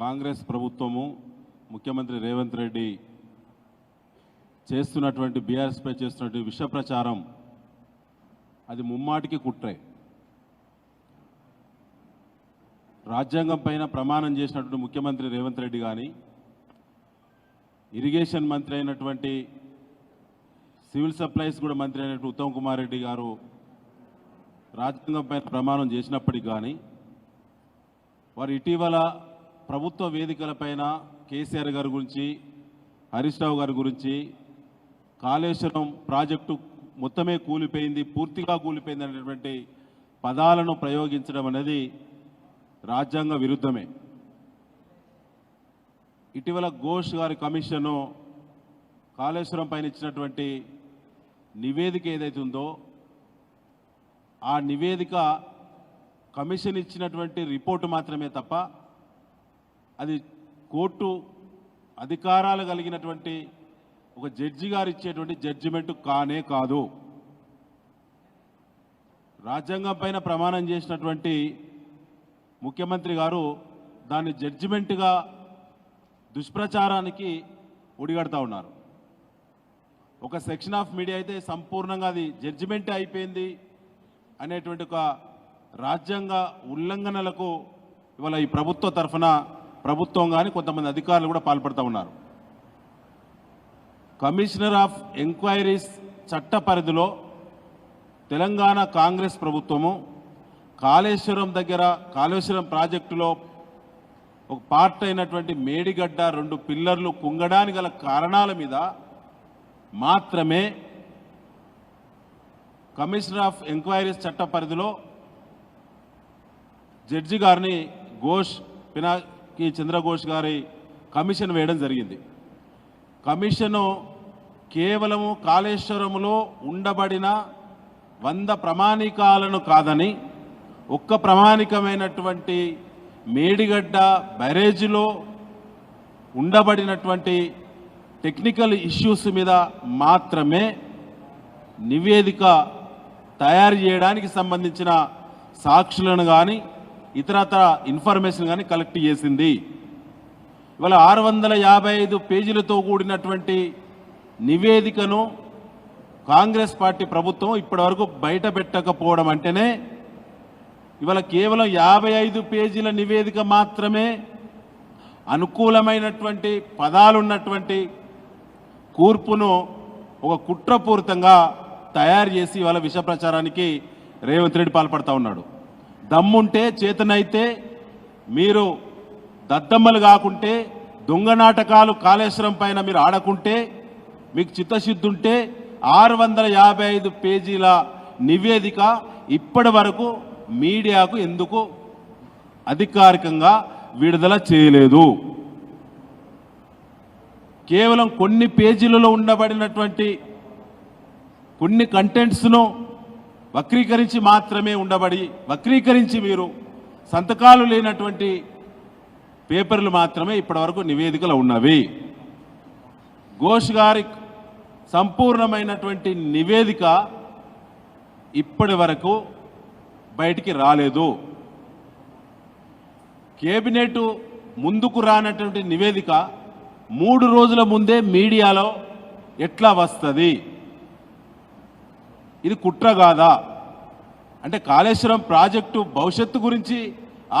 కాంగ్రెస్ ప్రభుత్వము ముఖ్యమంత్రి రేవంత్ రెడ్డి చేస్తున్నటువంటి బీఆర్ఎస్పై చేస్తున్నటువంటి విష ప్రచారం అది ముమ్మాటికి కుట్రే. రాజ్యాంగం పైన ప్రమాణం చేసినటువంటి ముఖ్యమంత్రి రేవంత్ రెడ్డి కానీ ఇరిగేషన్ మంత్రి అయినటువంటి సివిల్ సప్లైస్ కూడా మంత్రి అయినటువంటి ఉత్తమ్ కుమార్ రెడ్డి గారు రాజ్యాంగం పైన ప్రమాణం చేసినప్పటికి కానీ వారు ఇటీవల ప్రభుత్వ వేదికలపైన కేసీఆర్ గారి గురించి హరీష్ రావు గారి గురించి కాళేశ్వరం ప్రాజెక్టు మొత్తమే కూలిపోయింది పూర్తిగా కూలిపోయింది అనేటువంటి పదాలను ప్రయోగించడం అనేది రాజ్యాంగ విరుద్ధమే. ఇటీవల ఘోష్ గారి కమిషను కాళేశ్వరం పైన ఇచ్చినటువంటి నివేదిక ఏదైతే ఉందో ఆ నివేదిక కమిషన్ ఇచ్చినటువంటి రిపోర్టు మాత్రమే తప్ప అది కోర్టు అధికారాలు కలిగినటువంటి ఒక జడ్జి గారు ఇచ్చేటువంటి జడ్జిమెంట్ కానే కాదు. రాజ్యాంగం పైన ప్రమాణం చేసినటువంటి ముఖ్యమంత్రి గారు దాన్ని జడ్జిమెంట్గా దుష్ప్రచారానికి ఒడిగడుతూ ఉన్నారు. ఒక సెక్షన్ ఆఫ్ మీడియా అయితే సంపూర్ణంగా అది జడ్జిమెంట్ అయిపోయింది అనేటువంటి ఒక రాజ్యాంగ ఉల్లంఘనలకు ఇవాళ ఈ ప్రభుత్వ తరఫున ప్రభుత్వం కానీ కొంతమంది అధికారులు కూడా పాల్పడుతూ ఉన్నారు. కమిషనర్ ఆఫ్ ఎంక్వైరీస్ చట్ట పరిధిలో తెలంగాణ కాంగ్రెస్ ప్రభుత్వము కాళేశ్వరం దగ్గర కాళేశ్వరం ప్రాజెక్టులో ఒక పార్ట్ అయినటువంటి మేడిగడ్డ రెండు పిల్లర్లు కుంగడానికి గల కారణాల మీద మాత్రమే కమిషనర్ ఆఫ్ ఎంక్వైరీస్ చట్ట పరిధిలో జడ్జి గారిని ఘోష్ కి చంద్రఘోష్ గారి కమిషన్ వేయడం జరిగింది. కమిషను కేవలము కాళేశ్వరములో ఉండబడిన వంద ప్రమాణికాలను కాదని ఒక్క ప్రమాణికమైనటువంటి మేడిగడ్డ బ్యారేజీలో ఉండబడినటువంటి టెక్నికల్ ఇష్యూస్ మీద మాత్రమే నివేదిక తయారు చేయడానికి సంబంధించిన సాక్షులను కానీ ఇతరతర ఇన్ఫర్మేషన్ కానీ కలెక్ట్ చేసింది. ఇవాళ ఆరు వందల యాభై ఐదు పేజీలతో కూడినటువంటి నివేదికను కాంగ్రెస్ పార్టీ ప్రభుత్వం ఇప్పటివరకు బయట పెట్టకపోవడం అంటేనే ఇవాళ కేవలం యాభై ఐదు పేజీల నివేదిక మాత్రమే అనుకూలమైనటువంటి పదాలున్నటువంటి కూర్పును ఒక కుట్రపూరితంగా తయారు చేసి ఇవాళ విష ప్రచారానికి రేవంత్ రెడ్డి పాల్పడతా ఉన్నాడు. దమ్ముంటే చేతనైతే మీరు దద్దమ్మలు కాకుంటే దొంగ నాటకాలు కాళేశ్వరం పైన మీరు ఆడకుంటే మీకు చిత్తశుద్ధి ఉంటే ఆరు వందల యాభై ఐదు పేజీల నివేదిక ఇప్పటి వరకు మీడియాకు ఎందుకు అధికారికంగా విడుదల చేయలేదు? కేవలం కొన్ని పేజీలలో ఉండబడినటువంటి కొన్ని కంటెంట్స్ను వక్రీకరించి మాత్రమే ఉండబడి వక్రీకరించి మీరు సంతకాలు లేనటువంటి పేపర్లు మాత్రమే ఇప్పటివరకు నివేదికలు ఉన్నవి. ఘోష్ గారి సంపూర్ణమైనటువంటి నివేదిక ఇప్పటి వరకు బయటికి రాలేదు. కేబినెట్ ముందుకు రానటువంటి నివేదిక మూడు రోజుల ముందే మీడియాలో ఎట్లా వస్తుంది? ఇది కుట్ర కాదా? అంటే కాళేశ్వరం ప్రాజెక్టు భవిష్యత్తు గురించి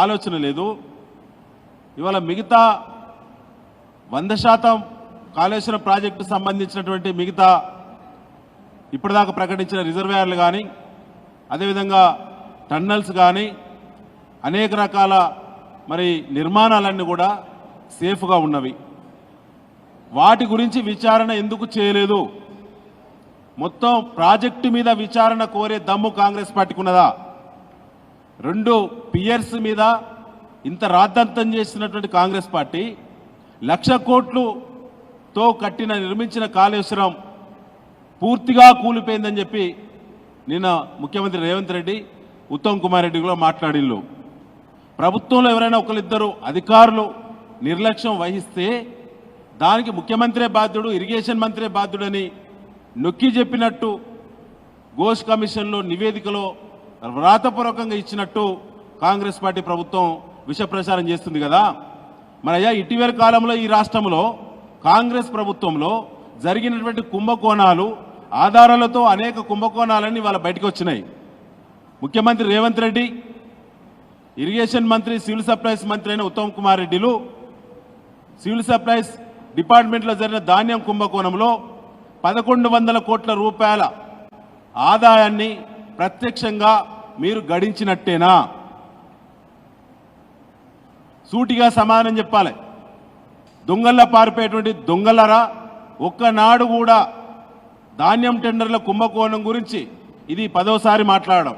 ఆలోచన లేదు. ఇవాళ మిగతా వంద శాతం కాళేశ్వరం ప్రాజెక్టు సంబంధించినటువంటి మిగతా ఇప్పటిదాకా ప్రకటించిన రిజర్వేయర్లు కానీ అదేవిధంగా టన్నల్స్ కానీ అనేక రకాల మరి నిర్మాణాలన్నీ కూడా సేఫ్గా ఉన్నవి. వాటి గురించి విచారణ ఎందుకు చేయలేదు? మొత్తం ప్రాజెక్టు మీద విచారణ కోరే దమ్ము కాంగ్రెస్ పార్టీకి ఉన్నదా రెండు పియర్స్ మీద ఇంత రాద్దంతం చేసినటువంటి కాంగ్రెస్ పార్టీ లక్ష కోట్లుతో కట్టిన నిర్మించిన కాళేశ్వరం పూర్తిగా కూలిపోయిందని చెప్పి నిన్న ముఖ్యమంత్రి రేవంత్ రెడ్డి ఉత్తమ్ కుమార్ రెడ్డి కూడా మాట్లాడిల్లు ప్రభుత్వంలో ఎవరైనా ఒకరిద్దరు అధికారులు నిర్లక్ష్యం వహిస్తే దానికి ముఖ్యమంత్రే బాధ్యుడు ఇరిగేషన్ మంత్రే బాధ్యుడని నొక్కి చెప్పినట్టు గోస్ కమిషన్లో నివేదికలో వ్రాతపూర్వకంగా ఇచ్చినట్టు కాంగ్రెస్ పార్టీ ప్రభుత్వం విష ప్రచారం చేస్తుంది కదా. మనయ్యా ఇటీవల కాలంలో ఈ రాష్ట్రంలో కాంగ్రెస్ ప్రభుత్వంలో జరిగినటువంటి కుంభకోణాలు ఆధారాలతో అనేక కుంభకోణాలన్నీ వాళ్ళ బయటకు వచ్చినాయి. ముఖ్యమంత్రి రేవంత్ రెడ్డి ఇరిగేషన్ మంత్రి సివిల్ సప్లైస్ మంత్రి అయిన ఉత్తమ్ కుమార్ రెడ్డిలు సివిల్ సప్లైస్ డిపార్ట్మెంట్లో జరిగిన ధాన్యం కుంభకోణంలో పదకొండు వందల కోట్ల రూపాయల ఆదాయాన్ని ప్రత్యక్షంగా మీరు గడించినట్టేనా? సూటిగా సమాధానం చెప్పాలి. దొంగల్లా పారిపోయేటువంటి దొంగలరా? ఒక్కనాడు కూడా ధాన్యం టెండర్ల కుంభకోణం గురించి ఇది పదోసారి మాట్లాడడం.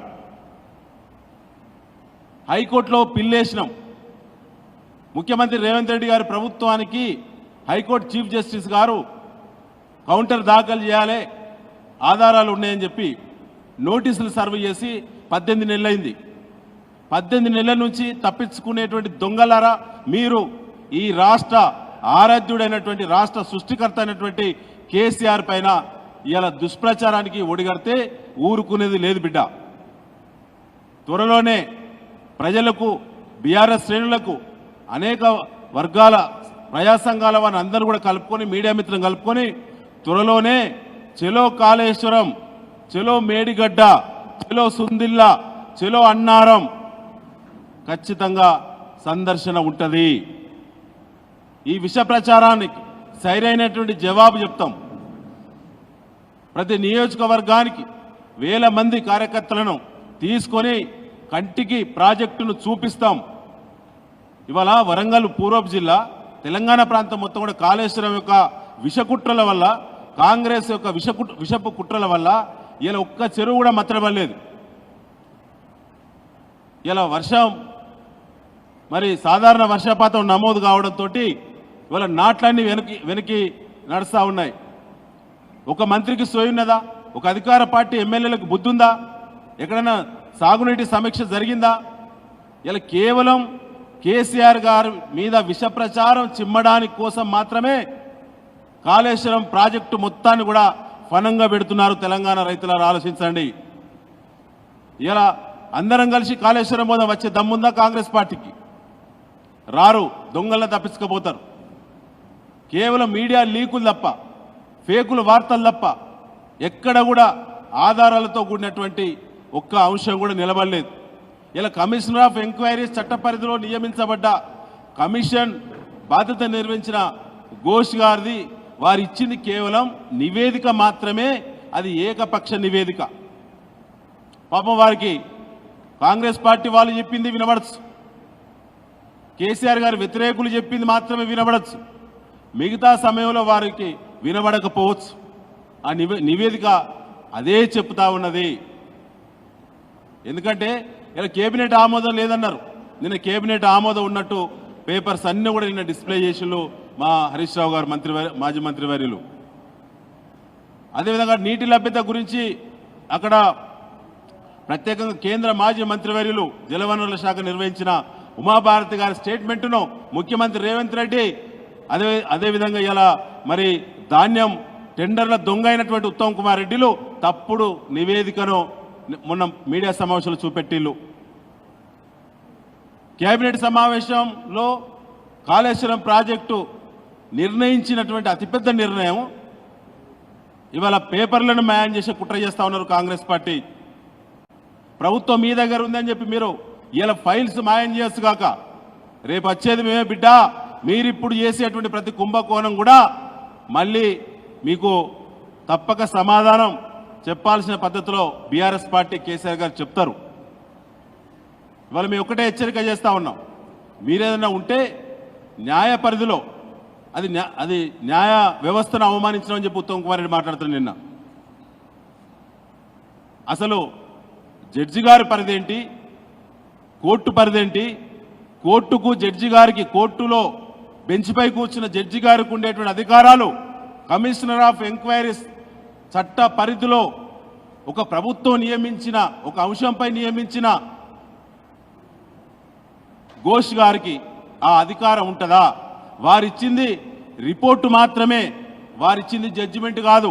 హైకోర్టులో పిల్లేసినాం. ముఖ్యమంత్రి రేవంత్ రెడ్డి గారి ప్రభుత్వానికి హైకోర్టు చీఫ్ జస్టిస్ గారు కౌంటర్ దాఖలు చేయాలి. ఆధారాలు ఉన్నాయని చెప్పి నోటీసులు సర్వ్ చేసి పద్దెనిమిది నెలలైంది. పద్దెనిమిది నెలల నుంచి తప్పించుకునేటువంటి దొంగలారా మీరు ఈ రాష్ట్ర ఆరాధ్యుడైనటువంటి రాష్ట్ర సృష్టికర్త అయినటువంటి కేసీఆర్ పైన ఇలా దుష్ప్రచారానికి ఒడిగడితే ఊరుకునేది లేదు బిడ్డ. త్వరలోనే ప్రజలకు బీఆర్ఎస్ శ్రేణులకు అనేక వర్గాల ప్రజా సంఘాల వారిని అందరూ కూడా కలుపుకొని మీడియా మిత్రులను కలుపుకొని త్వరలోనే చెలో కాళేశ్వరం చెలో మేడిగడ్డ చెలో సుందిల్లా చెలో అన్నారం ఖచ్చితంగా సందర్శన ఉంటుంది. ఈ విష ప్రచారానికి సరైనటువంటి జవాబు చెప్తాం. ప్రతి నియోజకవర్గానికి వేల మంది కార్యకర్తలను తీసుకొని కంటికి ప్రాజెక్టును చూపిస్తాం. ఇవాళ వరంగల్ పూర్వపు జిల్లా తెలంగాణ ప్రాంతం మొత్తం కూడా కాళేశ్వరం యొక్క విషకుట్రల వల్ల కాంగ్రెస్ యొక్క విషకు విషపు కుట్రల వల్ల ఇలా ఒక్క చెరువు కూడా మత్తడబడలేదు ఇలా వర్షం మరి సాధారణ వర్షపాతం నమోదు కావడంతో ఇవాళ నాట్లన్నీ వెనక్కి వెనక్కి నడుస్తూ ఉన్నాయి. ఒక మంత్రికి సోయున్నదా? ఒక అధికార పార్టీ ఎమ్మెల్యేలకు బుద్ధుందా? ఎక్కడైనా సాగునీటి సమీక్ష జరిగిందా? ఇలా కేవలం కేసీఆర్ గారి మీద విష ప్రచారం చిమ్మడానికి కోసం మాత్రమే కాళేశ్వరం ప్రాజెక్టు మొత్తాన్ని కూడా ఫనంగా పెడుతున్నారు తెలంగాణ రైతులను ఆలోచించండి. ఇలా అందరం కలిసి కాళేశ్వరం పోదాం వచ్చే దమ్ముందా కాంగ్రెస్ పార్టీకి? రారు దొంగల్ని తప్పించుకోపోతారు. కేవలం మీడియా లీకులు తప్ప ఫేకులు వార్తలు తప్ప ఎక్కడ కూడా ఆధారాలతో కూడినటువంటి ఒక్క అంశం కూడా నిలబడలేదు. ఇలా కమిషనర్ ఆఫ్ ఎంక్వైరీస్ చట్ట పరిధిలో నియమించబడ్డ కమిషన్ బాధ్యత నిర్వహించిన ఘోష్ గారిది వారు ఇచ్చింది కేవలం నివేదిక మాత్రమే అది ఏకపక్ష నివేదిక. పాపం వారికి కాంగ్రెస్ పార్టీ వాళ్ళు చెప్పింది వినబడచ్చు. కేసీఆర్ గారు వ్యతిరేకులు చెప్పింది మాత్రమే వినబడచ్చు. మిగతా సమయంలో వారికి వినబడకపోవచ్చు. ఆ నివే నివేదిక అదే చెప్తా ఉన్నది. ఎందుకంటే ఇలా కేబినెట్ ఆమోదం లేదన్నారు. నిన్న కేబినెట్ ఆమోదం ఉన్నట్టు పేపర్స్ అన్నీ కూడా నిన్న డిస్ప్లే చేసిళ్ళు మా హరీష్ రావు గారు మంత్రి మాజీ మంత్రి వర్యులు. అదేవిధంగా నీటి లభ్యత గురించి అక్కడ ప్రత్యేకంగా కేంద్ర మాజీ మంత్రివర్యులు జలవనరుల శాఖ నిర్వహించిన ఉమాభారతి గారి స్టేట్మెంట్ను ముఖ్యమంత్రి రేవంత్ రెడ్డి అదే అదేవిధంగా ఇలా మరి ధాన్యం టెండర్ల దొంగ అయినటువంటి ఉత్తమ్ కుమార్ రెడ్డిలు తప్పుడు నివేదికను మొన్న మీడియా సమావేశంలో చూపెట్టిళ్ళు కేబినెట్ సమావేశంలో కాళేశ్వరం ప్రాజెక్టు నిర్ణయించినటువంటి అతిపెద్ద నిర్ణయం ఇవాళ పేపర్లను మ్యాన్ చేసే కుట్ర చేస్తా ఉన్నారు కాంగ్రెస్ పార్టీ. ప్రభుత్వం మీ దగ్గర ఉందని చెప్పి మీరు ఇలా ఫైల్స్ మాయం చేయొచ్చు కాక. రేపు వచ్చేది మేమే బిడ్డ. మీరిప్పుడు చేసేటువంటి ప్రతి కుంభకోణం కూడా మళ్ళీ మీకు తప్పక సమాధానం చెప్పాల్సిన పద్ధతిలో బీఆర్ఎస్ పార్టీ కేసీఆర్ గారు చెప్తారు. ఇవాళ మేము ఒకటే హెచ్చరిక చేస్తూ ఉన్నాం. మీరేదైనా ఉంటే న్యాయ పరిధిలో అది అది న్యాయ వ్యవస్థను అవమానించడం అని చెప్పి ఉత్తమ్ కుమార్ రెడ్డి మాట్లాడుతున్నాడు నిన్న. అసలు జడ్జి గారి పరిధేంటి? కోర్టు పరిధేంటి? కోర్టుకు జడ్జి గారికి కోర్టులో బెంచ్పై కూర్చున్న జడ్జి గారికి ఉండేటువంటి అధికారాలు కమిషనర్ ఆఫ్ ఎంక్వైరీస్ చట్ట పరిధిలో ఒక ప్రభుత్వం నియమించిన ఒక అంశంపై నియమించిన ఘోష్ గారికి ఆ అధికారం ఉంటుందా? వారిచ్చింది రిపోర్టు మాత్రమే వారిచ్చింది జడ్జిమెంట్ కాదు.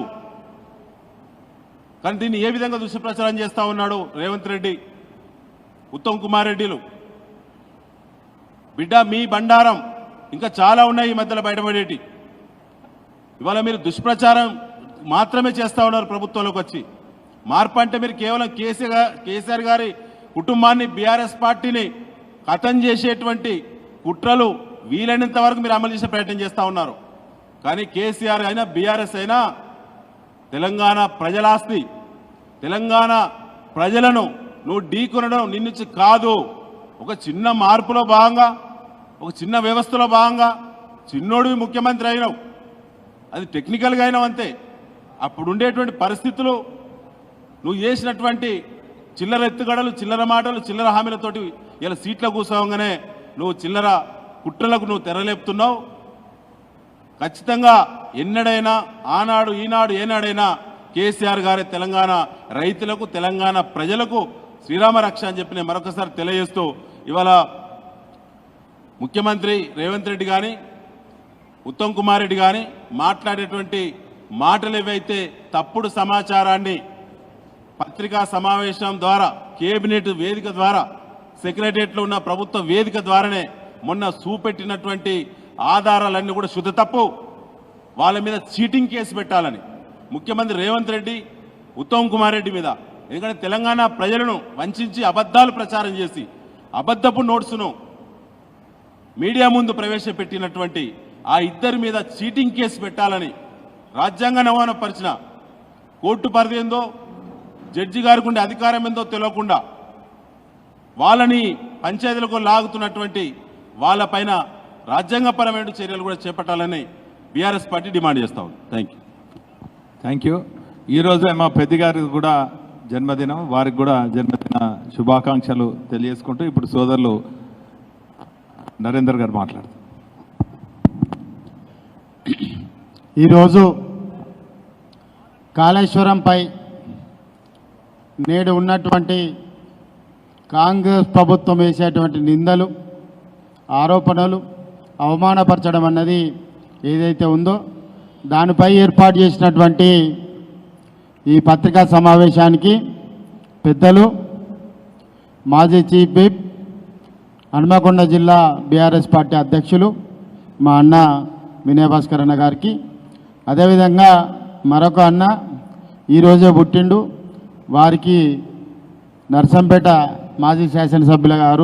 కానీ దీన్ని ఏ విధంగా దుష్ప్రచారం చేస్తూ ఉన్నాడు రేవంత్ రెడ్డి? ఉత్తమ్ కుమార్ రెడ్డిలు. బిడ్డ మీ బండారం ఇంకా చాలా ఉన్నాయి ఈ మధ్యలో బయటపడేటి. ఇవాళ మీరు దుష్ప్రచారం మాత్రమే చేస్తూ ఉన్నారు ప్రభుత్వంలోకి వచ్చి. మార్పు అంటే మీరు కేవలం కేసీఆర్ కేసీఆర్ గారి కుటుంబాన్ని బీఆర్ఎస్ పార్టీని కథం చేసేటువంటి కుట్రలు వీలైనంత వరకు మీరు అమలు చేసే ప్రయత్నం చేస్తూ ఉన్నారు. కానీ కేసీఆర్ అయినా బీఆర్ఎస్ అయినా తెలంగాణ ప్రజలాస్తి. తెలంగాణ ప్రజలను నువ్వు ఢీకొనడం నిన్నుంచి కాదు. ఒక చిన్న మార్పులో భాగంగా ఒక చిన్న వ్యవస్థలో భాగంగా చిన్నోడివి ముఖ్యమంత్రి అయినావు. అది టెక్నికల్గా అయినావు అంతే. అప్పుడు ఉండేటువంటి పరిస్థితులు నువ్వు చేసినటువంటి చిల్లర ఎత్తుగడలు చిల్లర మాటలు చిల్లర హామీలతోటి ఇలా సీట్లో కూర్చోగానే నువ్వు చిల్లర కుట్రలకు నువ్వు తెరలేపుతున్నావు. ఖచ్చితంగా ఎన్నడైనా ఆనాడు ఈనాడు ఏనాడైనా కేసీఆర్ గారి తెలంగాణ రైతులకు తెలంగాణ ప్రజలకు శ్రీరామ రక్ష అని చెప్పి నేను మరొకసారి తెలియజేస్తూ ఇవాళ ముఖ్యమంత్రి రేవంత్ రెడ్డి కానీ ఉత్తమ్ కుమార్ రెడ్డి కానీ మాట్లాడేటువంటి మాటలు ఏవైతే తప్పుడు సమాచారాన్ని పత్రికా సమావేశం ద్వారా కేబినెట్ వేదిక ద్వారా సెక్రటరియట్లో ఉన్న ప్రభుత్వ వేదిక ద్వారానే మొన్న చూపెట్టినటువంటి ఆధారాలన్నీ కూడా శుద్ధ తప్పు. వాళ్ళ మీద చీటింగ్ కేసు పెట్టాలని. ముఖ్యమంత్రి రేవంత్ రెడ్డి ఉత్తమ్ కుమార్ రెడ్డి మీద. ఎందుకంటే తెలంగాణ ప్రజలను వంచి అబద్ధాలు ప్రచారం చేసి అబద్ధపు నోట్స్ను మీడియా ముందు ప్రవేశపెట్టినటువంటి ఆ ఇద్దరి మీద చీటింగ్ కేసు పెట్టాలని రాజ్యాంగ నమూనపరిచిన కోర్టు పరిధి ఏందో జడ్జి గారికి ఉండే అధికారం ఏందో తెలియకుండా వాళ్ళని పంచాయతీలకు లాగుతున్నటువంటి వాళ్ళపైన రాజ్యాంగపరమైన చర్యలు కూడా చేపట్టాలని బీఆర్ఎస్ పార్టీ డిమాండ్ చేస్తా ఉంది. థ్యాంక్ యూ థ్యాంక్ యూ ఈరోజే మా పెద్దగారికి కూడా జన్మదినం. వారికి కూడా జన్మదిన శుభాకాంక్షలు తెలియజేసుకుంటూ ఇప్పుడు సోదరులు నరేందర్ గారు మాట్లాడతారు. ఈరోజు కాళేశ్వరంపై నేడు ఉన్నటువంటి కాంగ్రెస్ ప్రభుత్వం వేసేటువంటి నిందలు ఆరోపణలు అవమానపరచడం అన్నది ఏదైతే ఉందో దానిపై ఏర్పాటు చేసినటువంటి ఈ పత్రికా సమావేశానికి పెద్దలు మాజీ చీఫ్ విప్ హనుమకొండ జిల్లా బీఆర్ఎస్ పార్టీ అధ్యక్షులు మా అన్న వినయ్ భాస్కర్ అన్న గారికి. అదేవిధంగా మరొక అన్న ఈరోజే పుట్టిండు. వారికి నర్సంపేట మాజీ శాసనసభ్యుల గారు